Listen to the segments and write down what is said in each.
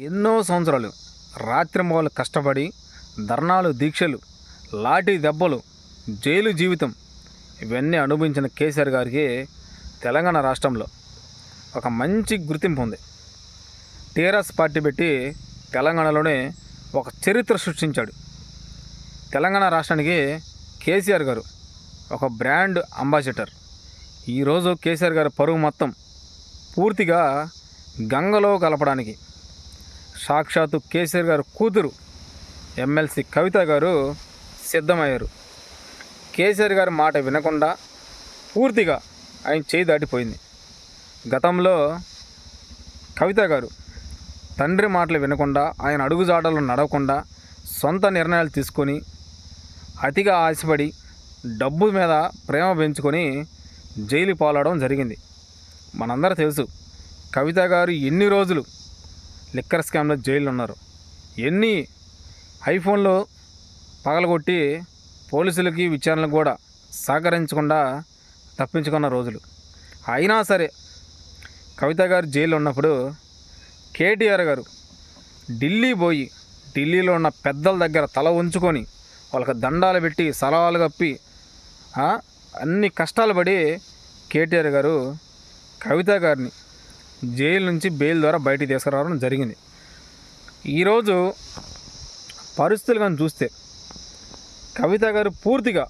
ఎన్నో సంవత్సరాలు రాత్రింబవలు కష్టపడి ధర్నాలు దీక్షలు లాఠీ దెబ్బలు జైలు జీవితం ఇవన్నీ అనుభవించిన కేసీఆర్ గారికి తెలంగాణ రాష్ట్రంలో ఒక మంచి గుర్తింపు ఉంది. టీఆర్ఎస్ పార్టీ పెట్టి తెలంగాణలోనే ఒక చరిత్ర సృష్టించాడు. తెలంగాణ రాష్ట్రానికి కేసీఆర్ గారు ఒక బ్రాండ్ అంబాసిడర్. ఈరోజు కేసీఆర్ గారి పరువు మొత్తం పూర్తిగా గంగలో కలపడానికి సాక్షాత్తు కేసీఆర్ గారు కూతురు ఎమ్మెల్సీ కవిత గారు సిద్ధమయ్యారు. కేసీఆర్ గారి మాట వినకుండా పూర్తిగా ఆయన చేయి దాటిపోయింది. గతంలో కవిత గారు తండ్రి మాటలు వినకుండా ఆయన అడుగుజాడలు నడవకుండా సొంత నిర్ణయాలు తీసుకొని అతిగా ఆశపడి డబ్బు మీద ప్రేమ పెంచుకొని జైలు పాలవడం జరిగింది. మనందరూ తెలుసు కవిత గారు ఎన్ని రోజులు లిక్కర్ స్కామ్లో జైల్లో ఉన్నారు ఎన్ని ఐఫోన్లు పగలగొట్టి పోలీసులకి విచారణకు కూడా సహకరించకుండా తప్పించుకున్న రోజులు. అయినా సరే కవిత గారు జైల్లో ఉన్నప్పుడు కేటీఆర్ గారు ఢిల్లీ పోయి ఢిల్లీలో ఉన్న పెద్దల దగ్గర తల ఉంచుకొని వాళ్ళకి దండాలు పెట్టి సలహాలు కప్పి అన్ని కష్టాలు పడి కేటీఆర్ గారు కవిత గారిని జైలు నుంచి బెయిల్ ద్వారా బయటికి తీసుకురావడం జరిగింది. ఈరోజు పరిస్థితులు కానీ చూస్తే కవిత గారు పూర్తిగా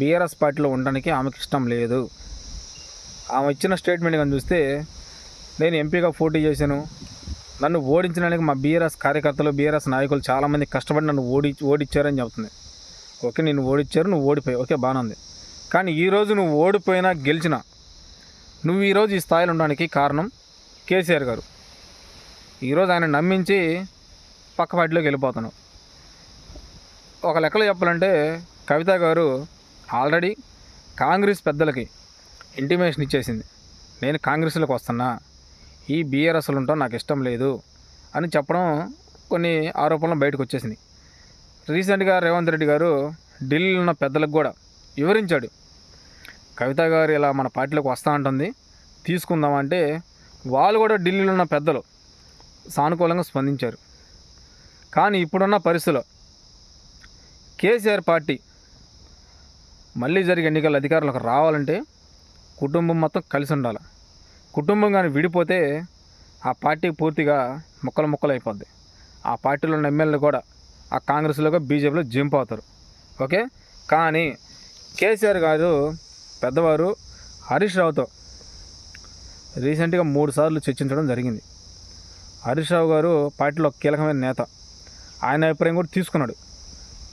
బీఆర్ఎస్ పార్టీలో ఉండడానికి ఆమెకి ఇష్టం లేదు. ఆమె ఇచ్చిన స్టేట్మెంట్ కానీ చూస్తే నేను ఎంపీగా పోటీ చేశాను. నన్ను ఓడించడానికి మా బీఆర్ఎస్ కార్యకర్తలు బీఆర్ఎస్ నాయకులు చాలామంది కష్టపడి నన్ను ఓడి ఓడిచ్చారని చెబుతుంది ఓకే నేను ఓడిచ్చారు నువ్వు ఓడిపోయావు. ఓకే బాగానే ఉంది. కానీ ఈరోజు నువ్వు ఓడిపోయినా గెలిచినా నువ్వు ఈరోజు ఈ స్థాయిలో ఉండడానికి కారణం కేసీఆర్ గారు. ఈరోజు ఆయన నమ్మించి పక్క పార్టీలోకి వెళ్ళిపోతున్నావు ఒక లెక్కలో చెప్పాలంటే కవిత గారు ఆల్రెడీ కాంగ్రెస్ పెద్దలకి ఇంటిమేషన్ ఇచ్చేసింది. నేను కాంగ్రెస్లోకి వస్తున్నా ఈ బీఆర్ఎస్లు ఉంటాం నాకు ఇష్టం లేదు అని చెప్పడం కొన్ని ఆరోపణలు బయటకు వచ్చేసింది రీసెంట్గా రేవంత్ రెడ్డి గారు ఢిల్లీలో ఉన్న పెద్దలకు కూడా వివరించాడు. కవిత గారు ఇలా మన పార్టీలోకి వస్తా ఉంటుంది తీసుకుందామంటే వాళ్ళు కూడా ఢిల్లీలో ఉన్న పెద్దలు సానుకూలంగా స్పందించారు. కానీ ఇప్పుడున్న పరిస్థితిలో కేసీఆర్ పార్టీ మళ్ళీ జరిగే ఎన్నికల అధికారులకు రావాలంటే కుటుంబం మొత్తం కలిసి ఉండాలి. కుటుంబం కానీ విడిపోతే ఆ పార్టీ పూర్తిగా ముక్కలు ముక్కలు అయిపోద్ది. ఆ పార్టీలో ఉన్న ఎమ్మెల్యేలు కూడా ఆ కాంగ్రెస్లోగా బీజేపీలో జంప్ అవుతారు. ఓకే? కానీ కేసీఆర్ గారు పెద్దవారు హరీష్ రావుతో రీసెంట్గా మూడు సార్లు చర్చించడం జరిగింది. హరీష్ రావు గారు పార్టీలో కీలకమైన నేత. ఆయన అభిప్రాయం కూడా తీసుకున్నాడు.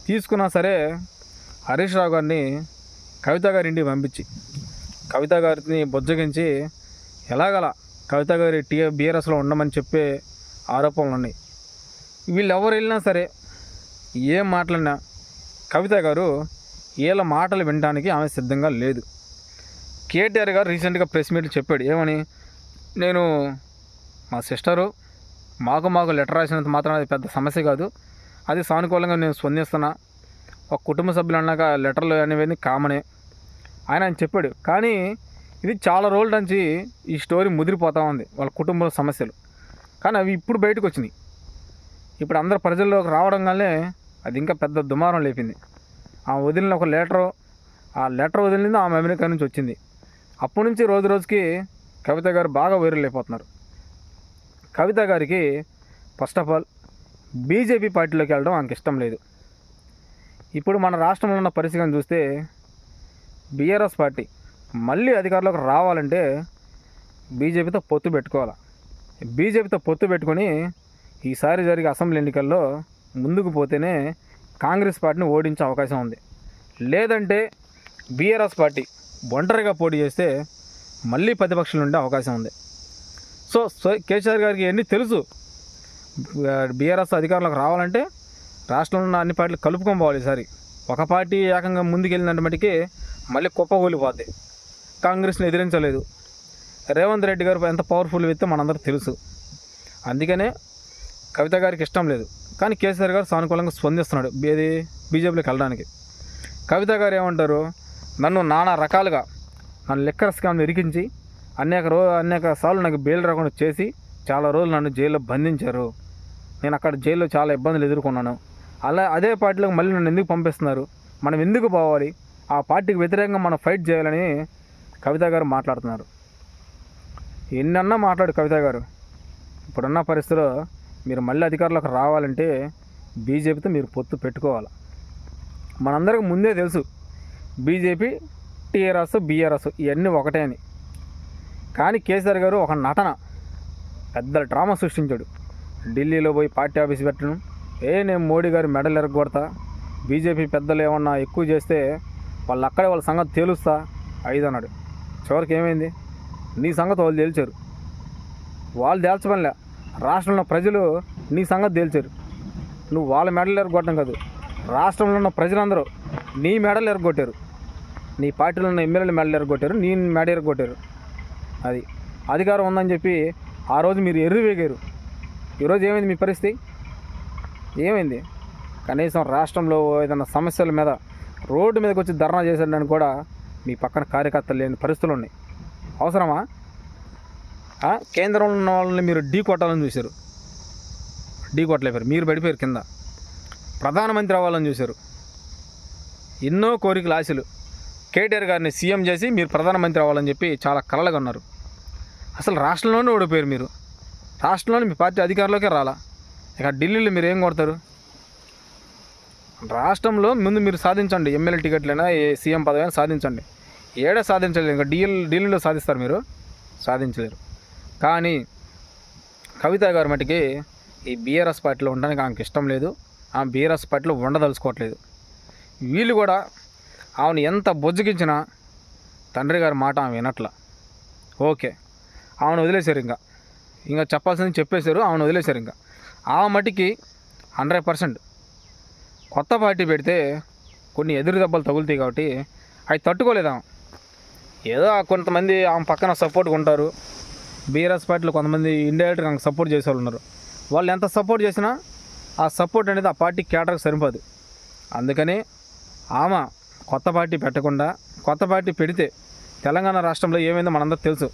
తీసుకున్నా సరే హరీష్ రావు గారిని కవిత గారి ఇంటికి పంపించి కవిత గారిని బొజ్జగించి ఎలాగలా కవిత గారి టీ బీఆర్ఎస్లో ఉండమని చెప్పే ఆరోపణలు ఉన్నాయి. వీళ్ళు ఎవరు వెళ్ళినా సరే ఏం మాట్లాడినా కవిత గారు వీళ్ళ మాటలు వినడానికి ఆమె సిద్ధంగా లేదు. కేటీఆర్ గారు రీసెంట్గా ప్రెస్ మీట్ చెప్పాడు. ఏమని? నేను మా సిస్టరు మాకు మాకు లెటర్ రాసినంత మాత్రం అది పెద్ద సమస్య కాదు. అది సానుకూలంగా నేను స్పందిస్తున్నా. ఒక కుటుంబ సభ్యులు అన్నాక లెటర్లు అనేవి కామనే. ఆయన ఆయన చెప్పాడు. కానీ ఇది చాలా రోజుల నుంచి ఈ స్టోరీ ముదిరిపోతూ ఉంది వాళ్ళ కుటుంబ సమస్యలు. కానీ అవి ఇప్పుడు బయటకు వచ్చినాయి. ఇప్పుడు అందరు ప్రజల్లోకి రావడం వల్లే అది ఇంకా పెద్ద దుమారం లేపింది. ఆ వదిలిన ఒక లెటరు ఆ లెటర్ వదిలింది ఆమె అమెరికా నుంచి వచ్చింది. అప్పటి నుంచి రోజు రోజుకి కవిత గారు బాగా వైరల్ అయిపోతున్నారు. కవిత గారికి ఫస్ట్ ఆఫ్ ఆల్ బీజేపీ పార్టీలోకి వెళ్ళడం ఆమెకి ఇష్టం లేదు. ఇప్పుడు మన రాష్ట్రంలో ఉన్న పరిస్థితిని చూస్తే బీఆర్ఎస్ పార్టీ మళ్ళీ అధికారంలోకి రావాలంటే బీజేపీతో పొత్తు పెట్టుకోవాలి? బీజేపీతో పొత్తు పెట్టుకొని ఈసారి జరిగే అసెంబ్లీ ఎన్నికల్లో ముందుకు పోతేనే కాంగ్రెస్ పార్టీని ఓడించే అవకాశం ఉంది. లేదంటే బీఆర్ఎస్ పార్టీ ఒంటరిగా పోటీ చేస్తే మళ్ళీ ప్రతిపక్షాలు ఉండే అవకాశం ఉంది. సో సో కేసీఆర్ గారికి అన్నీ తెలుసు. బీఆర్ఎస్ అధికారంలోకి రావాలంటే రాష్ట్రంలో ఉన్న అన్ని పార్టీలు కలుపుకొని పోవాలి ఈసారి. ఒక పార్టీ ఏకంగా ముందుకెళ్ళినంత మటుకి మళ్ళీ కుప్పగూలిపోద్ది కాంగ్రెస్ని ఎదిరించలేదు. రేవంత్ రెడ్డి గారు ఎంత పవర్ఫుల్ వ్యక్తి మనందరికీ తెలుసు. అందుకనే కవిత గారికి ఇష్టం లేదు. కానీ కేసీఆర్ గారు సానుకూలంగా స్పందిస్తున్నాడు. ఏది? బీజేపీలోకి వెళ్ళడానికి. కవిత గారు ఏమంటారు? నన్ను నానా రకాలుగా నన్ను లెక్కర్ స్కామ్ ఇరికించి అనేక రో అనేక సార్లు నాకు బెయిల్ రాకుండా చేసి చాలా రోజులు నన్ను జైల్లో బంధించారు. నేను అక్కడ జైల్లో చాలా ఇబ్బందులు ఎదుర్కొన్నాను. అలా అదే పార్టీలోకి మళ్ళీ నన్ను ఎందుకు పంపిస్తున్నారు? మనం ఎందుకు పోవాలి? ఆ పార్టీకి వ్యతిరేకంగా మనం ఫైట్ చేయాలని కవిత గారు మాట్లాడుతున్నారు. ఎన్నన్నా మాట్లాడు కవిత గారు. ఇప్పుడున్న పరిస్థితిలో మీరు మళ్ళీ అధికారంలోకి రావాలంటే బీజేపీతో మీరు పొత్తు పెట్టుకోవాలి. మనందరికి ముందే తెలుసు బీజేపీ టీఆర్ఎస్ బీఆర్ఎస్ ఇవన్నీ ఒకటే అని. కానీ కేసీఆర్ గారు ఒక నటన పెద్ద డ్రామా సృష్టించాడు. ఢిల్లీలో పోయి పార్టీ ఆఫీస్ పెట్టడం ఏ నేను మోడీ గారి మెడల్ ఎరగొడతా బీజేపీ పెద్దలు ఏమన్నా ఎక్కువ చేస్తే వాళ్ళు అక్కడే వాళ్ళ సంగతి తేలుస్తా ఐదు అన్నాడు. చివరికి ఏమైంది? నీ సంగతి వాళ్ళు తేల్చారు. వాళ్ళు తేల్చమనిలే రాష్ట్రంలో ప్రజలు నీ సంగతి తేల్చారు. నువ్వు వాళ్ళ మెడలు ఎరగొట్టడం కాదు రాష్ట్రంలో ఉన్న ప్రజలందరూ నీ మెడలు ఎరగొట్టారు. నీ పార్టీలో ఉన్న ఎమ్మెల్యేల మెడలు ఎరగొట్టారు నీ మెడ ఎరగొట్టారు. అది అధికారం ఉందని చెప్పి ఆ రోజు మీరు ఎర్రివేగారు. ఈరోజు ఏమైంది మీ పరిస్థితి? ఏమైంది? కనీసం రాష్ట్రంలో ఏదైనా సమస్యల మీద రోడ్డు మీదకి వచ్చి ధర్నా చేశాడని కూడా మీ పక్కన కార్యకర్తలు లేని పరిస్థితులు ఉన్నాయి. అవసరమా? కేంద్రంలో ఉన్న వాళ్ళని మీరు ఢీ కొట్టాలని చూశారు. ఢీ కొట్టలేపారు. మీరు పడిపోయారు కింద. ప్రధానమంత్రి అవ్వాలని చూశారు. ఎన్నో కోరికలు ఆశలు. కేటీఆర్ గారిని సీఎం చేసి మీరు ప్రధానమంత్రి అవ్వాలని చెప్పి చాలా కలలుగా ఉన్నారు. అసలు రాష్ట్రంలోనే ఓడిపోయారు మీరు. రాష్ట్రంలోనే మీ పార్టీ అధికారంలోకే రాలా. ఇక ఢిల్లీలో మీరు ఏం కొడతారు? రాష్ట్రంలో ముందు మీరు సాధించండి. ఎమ్మెల్యే టికెట్లైనా ఏ సీఎం పదవి అయినా సాధించండి. ఏడా సాధించలేదు ఇంకా ఢిల్లీ ఢిల్లీలో సాధిస్తారు మీరు? సాధించలేరు. కానీ కవిత గారి మటుకి ఈ బీఆర్ఎస్ పార్టీలో ఉండడానికి ఆమెకు ఇష్టం లేదు. ఆమె బీఆర్ఎస్ పార్టీలో ఉండదలుచుకోవట్లేదు. వీళ్ళు కూడా ఆమెను ఎంత బొజ్జగించినా తండ్రి గారి మాట ఆమె వినట్ల. ఓకే ఆమెను వదిలేశారు ఇంకా. ఇంకా చెప్పాల్సింది చెప్పేశారు ఆమెను వదిలేశారు ఇంకా. ఆమె మట్టికి హండ్రెడ్ పర్సెంట్ కొత్త పార్టీ పెడితే కొన్ని ఎదురు దెబ్బలు తగులుతాయి కాబట్టి అవి తట్టుకోలేదు ఆమె. ఏదో కొంతమంది ఆమె పక్కన సపోర్ట్గా ఉంటారు. బీఆర్ఎస్ పార్టీలో కొంతమంది ఇండైరెక్ట్గా నాకు సపోర్ట్ చేసే వాళ్ళు ఉన్నారు. వాళ్ళు ఎంత సపోర్ట్ చేసినా ఆ సపోర్ట్ అనేది ఆ పార్టీ కేటర్కి సరిపోదు. అందుకని ఆమె కొత్త పార్టీ పెట్టకుండా కొత్త పార్టీ పెడితే తెలంగాణ రాష్ట్రంలో ఏమైందో మనందరూ తెలుసు.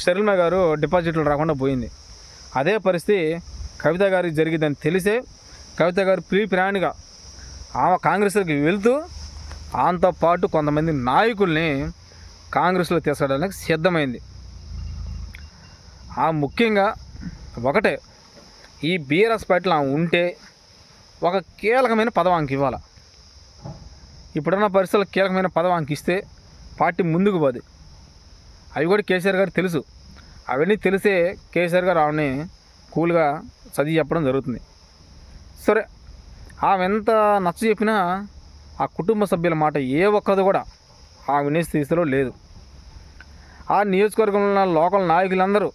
షర్మిల గారు డిపాజిట్లు రాకుండా పోయింది. అదే పరిస్థితి కవిత గారికి జరిగిందని తెలిసే కవిత గారు ప్రీ ప్రాణిగా ఆమె కాంగ్రెస్కి వెళ్తూ ఆమెతో పాటు కొంతమంది నాయకుల్ని కాంగ్రెస్లో తీసుకెళ్ళడానికి సిద్ధమైంది. ఆ ముఖ్యంగా ఒకటే ఈ బీఆర్ఎస్ పార్టీలో ఆమె ఉంటే ఒక కీలకమైన పదవాంకి ఇవ్వాలి. ఇప్పుడున్న పరిస్థితుల్లో కీలకమైన పదవాంకి ఇస్తే పార్టీ ముందుకు పోదు. అవి కూడా కేసీఆర్ గారు తెలుసు. అవన్నీ తెలిసే కేసీఆర్ గారు ఆమెని కూల్గా చదివి చెప్పడం జరుగుతుంది. సరే ఆమె ఎంత నచ్చ చెప్పినా ఆ కుటుంబ సభ్యుల మాట ఏ ఒక్కది కూడా ఆ వినేసి స్థితిలో లేదు. ఆ నియోజకవర్గంలో ఉన్న లోకల్ నాయకులందరూ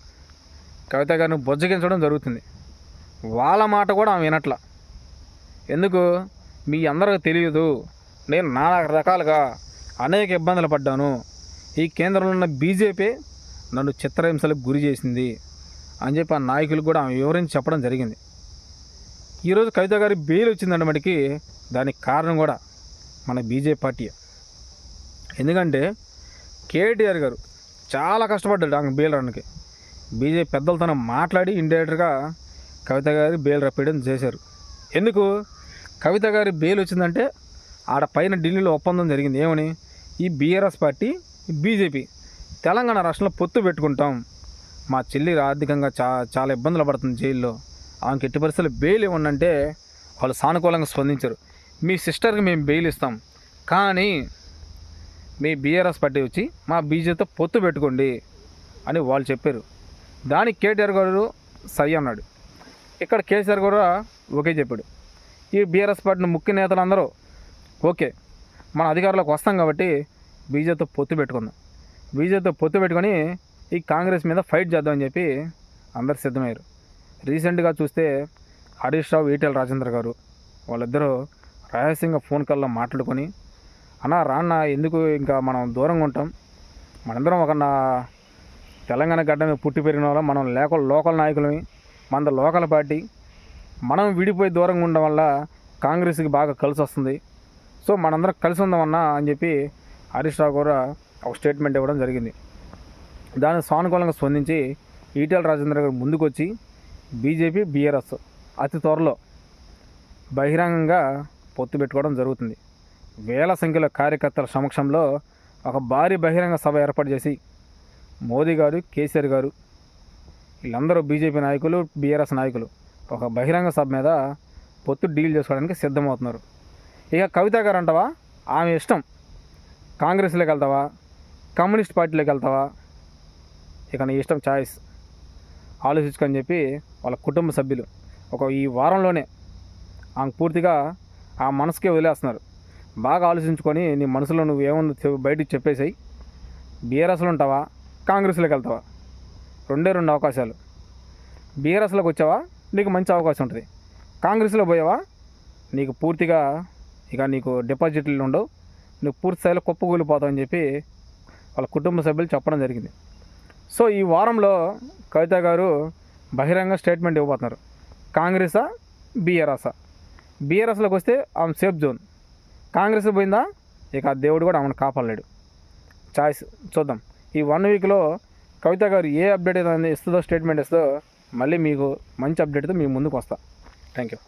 కవిత గారిని బొజ్జగించడం జరుగుతుంది. వాళ్ళ మాట కూడా ఆమె వినట్ల. ఎందుకు? మీ అందరికి తెలియదు. నేను నానా రకాలుగా అనేక ఇబ్బందులు పడ్డాను. ఈ కేంద్రంలో ఉన్న బీజేపీ నన్ను చిత్రహింసలకు గురి చేసింది అని చెప్పి ఆ నాయకులు కూడా ఆమె వివరించి చెప్పడం జరిగింది. ఈరోజు కవిత గారి బెయిల్ వచ్చిందంటే మటుకి. దానికి కారణం కూడా మన బీజేపీ పార్టీ. ఎందుకంటే కేటీఆర్ గారు చాలా కష్టపడ్డాడు ఆమె బెయిల్ రావడానికి. బీజేపీ పెద్దలతో మాట్లాడి ఇండైరెక్ట్గా కవిత గారి బెయిల్ రప్పించడం చేశారు. ఎందుకు? కవిత గారి బెయిల్ వచ్చిందంటే ఆడ పైన ఢిల్లీలో ఒప్పందం జరిగింది. ఏమని? ఈ బీఆర్ఎస్ పార్టీ బీజేపీ తెలంగాణ రాష్ట్రంలో పొత్తు పెట్టుకుంటాం. మా చెల్లి ఆర్థికంగా చా చాలా ఇబ్బందులు పడుతుంది జైల్లో. ఆమెకి ఎట్టి పరిస్థితులు బెయిల్ ఇవ్వండి వాళ్ళు సానుకూలంగా స్పందించారు. మీ సిస్టర్కి మేము బెయిల్ ఇస్తాం. కానీ మీ బీఆర్ఎస్ పార్టీ వచ్చి మా బీజేపీతో పొత్తు పెట్టుకోండి అని వాళ్ళు చెప్పారు. దానికి కేటీఆర్ గారు సై అన్నాడు. ఇక్కడ కేసీఆర్ కూడా ఓకే చెప్పాడు. ఈ బీఆర్ఎస్ పార్టీ ముఖ్య నేతలందరూ ఓకే మన అధికారంలోకి వస్తాం కాబట్టి బీజేపీతో పొత్తు పెట్టుకుందాం. బీజేపీతో పొత్తు పెట్టుకొని ఈ కాంగ్రెస్ మీద ఫైట్ చేద్దామని చెప్పి అందరు సిద్ధమయ్యారు. రీసెంట్గా చూస్తే హరీష్ రావు ఈటెల రాజేంద్ర గారు వాళ్ళిద్దరూ రహస్యంగా ఫోన్ కాల్లో మాట్లాడుకొని అన్న రాన్న ఎందుకు ఇంకా మనం దూరంగా ఉంటాం? మనందరం ఒక నా తెలంగాణ గడ్డ మీద పుట్టి పెరిగిన వాళ్ళం. మనం లేక లోకల్ నాయకులమి. మన లోకల్ పార్టీ. మనం విడిపోయి దూరంగా ఉండడం వల్ల కాంగ్రెస్కి బాగా కలిసి వస్తుంది. సో మనందరం కలిసి ఉందామన్నా అని చెప్పి హరీష్ రావు కూడా ఒక స్టేట్మెంట్ ఇవ్వడం జరిగింది. దాన్ని సానుకూలంగా స్పందించి ఈటెల రాజేంద్ర గారు ముందుకొచ్చి బీజేపీ బీఆర్ఎస్ అతి త్వరలో బహిరంగంగా పొత్తు పెట్టుకోవడం జరుగుతుంది. వేల సంఖ్యలో కార్యకర్తల సమక్షంలో ఒక భారీ బహిరంగ సభ ఏర్పాటు చేసి మోదీ గారు కేసీఆర్ గారు వీళ్ళందరూ బీజేపీ నాయకులు బీఆర్ఎస్ నాయకులు ఒక బహిరంగ సభ మీద పొత్తు డీల్ చేసుకోవడానికి సిద్ధమవుతున్నారు. ఇక కవిత గారు అంటావా? ఆమె ఇష్టం. కాంగ్రెస్లోకి వెళ్తావా? కమ్యూనిస్ట్ పార్టీలోకి వెళ్తావా? ఇక నీ ఇష్టం చాయిస్. ఆలోచించుకొని చెప్పి వాళ్ళ కుటుంబ సభ్యులు ఒక ఈ వారంలోనే ఆమె పూర్తిగా ఆ మనసుకే వదిలేస్తున్నారు. బాగా ఆలోచించుకొని నీ మనసులో నువ్వు ఏముందో బయటికి చెప్పేసాయి. బీఆర్ఎస్లో ఉంటావా? కాంగ్రెస్లోకి వెళ్తావా? రెండే రెండు అవకాశాలు. బీఆర్ఎస్లోకి వచ్చావా? నీకు మంచి అవకాశం ఉంటుంది. కాంగ్రెస్లో పోయావా? నీకు పూర్తిగా ఇక నీకు డిపాజిట్లు ఉండవు. నువ్వు పూర్తి స్థాయిలో కుప్పకూలిపోతావని చెప్పి వాళ్ళ కుటుంబ సభ్యులు చెప్పడం జరిగింది. సో ఈ వారంలో కవిత గారు బహిరంగ స్టేట్మెంట్ ఇవ్వబోతున్నారు. కాంగ్రెసా? బీఆర్ఎస్ఆ బీఆర్ఎస్లోకి వస్తే ఆమె సేఫ్ జోన్. కాంగ్రెస్ పోయిందా? ఇక ఆ దేవుడు కూడా ఆమెను కాపాడలేడు. చాయిస్ చూద్దాం. ఈ వన్ వీక్లో కవిత గారు ఏ అప్డేట్ ఏదైనా ఇస్తుందో స్టేట్మెంట్ ఇస్తుందో మళ్ళీ మీకు మంచి అప్డేట్తో మీ ముందుకు వస్తా. Thank you